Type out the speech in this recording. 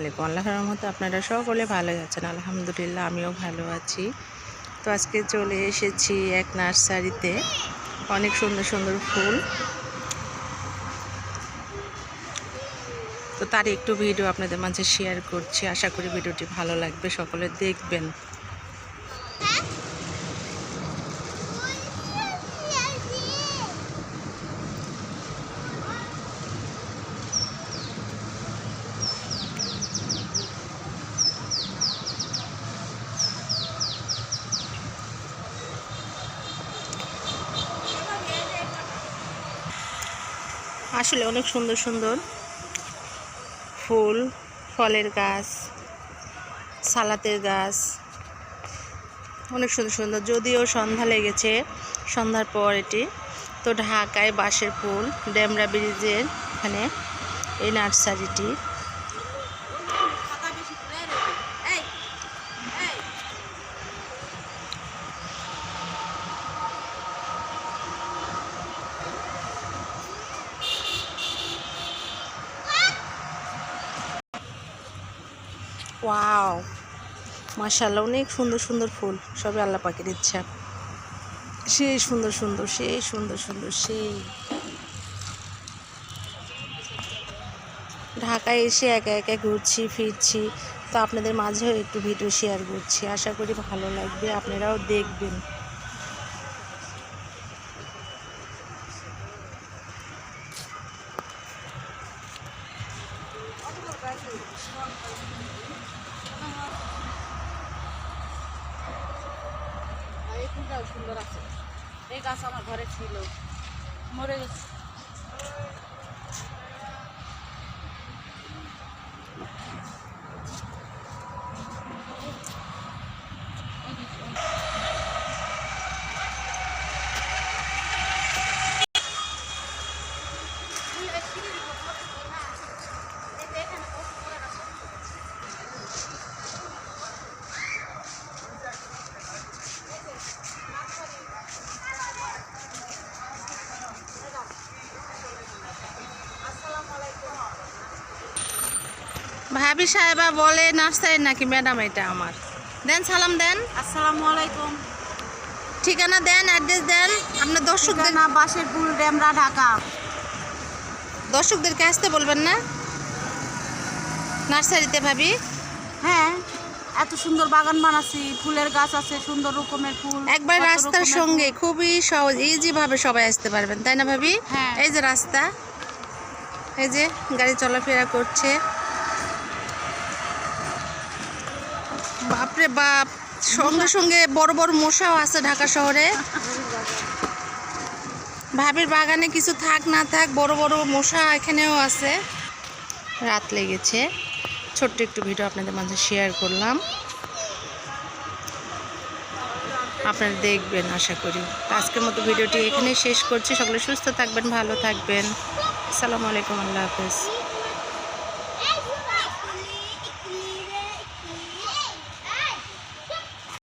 আলাইকুম। আল্লাহর রহমত আপনারা সকলে ভালো আছেন। আলহামদুলিল্লাহ, আমিও ভালো আছি। তো আজকে চলে এসেছি এক নার্সারিতে। অনেক সুন্দর সুন্দর ফুল। তো তার একটু ভিডিও আপনাদের মাঝে শেয়ার করছি। আশা করি ভিডিওটি ভালো লাগবে, সকলে দেখবেন। আসলে অনেক সুন্দর সুন্দর ফুল, ফলের গাছ, সালাতের গাছ, অনেক সুন্দর সুন্দর। যদিও সন্ধ্যা লেগেছে, সন্ধ্যার পর এটি। তো ঢাকায় বাঁশের ফুল, ডেমরা ব্রিজের এখানে এই নার্সারিটি। ওয়াও মাশাল্লাহ অনেক সুন্দর সুন্দর ফুল। সবই আল্লাহ পাখির ইচ্ছা। সেই সুন্দর সুন্দর, সেই সুন্দর সুন্দর, সেই। ঢাকায় এসে একা একা ঘুরছি, ফিরছি। তো আপনাদের মাঝেও একটু ভিডিও শেয়ার করছি। আশা করি ভালো লাগবে, আপনারাও দেখবেন। এই ফুলটাও সুন্দর আছে। এই গাছ আমার ঘরে ছিল। মরে গেছে। ভাবি সাহেবা বলে নার্সারি নাকি ম্যাডাম এটা আমার। দেন সালাম দেন। আসসালামু আলাইকুম। ঠিকানা দেন অ্যাড্রেস দেন। আপনার দর্শকদের না বাসের ফুল ডেমরা ঢাকা। দর্শকদেরকে আসতে বলবেন না? নার্সারিতে ভাবি। হ্যাঁ এত সুন্দর বাগান বানাচ্ছি। ফুলের গাছ আছে সুন্দর রকমের ফুল একবার রাস্তার সঙ্গে খুবই সহজ ইজি ভাবে সবাই আসতে পারবেন তাই না ভাবি? হ্যাঁ। এই যে রাস্তা এই যে গাড়ি চলাফেরা করছে। বাপরে বাপ। সঙ্গে সঙ্গে বড় বড় মশাও আছে ঢাকা শহরে। ভাবির বাগানে কিছু থাক, না থাক, বড় বড় মশা এখানেও আছে। রাত লেগেছে। ছোট্ট একটু ভিডিও আপনাদের মাঝে শেয়ার করলাম। আপনারা দেখবেন, আশা করি। আজকের মতো ভিডিওটি এখানেই শেষ করছি। সকলে সুস্থ থাকবেন, ভালো থাকবেন। আসসালামু আলাইকুম, আল্লাহ হাফেজ।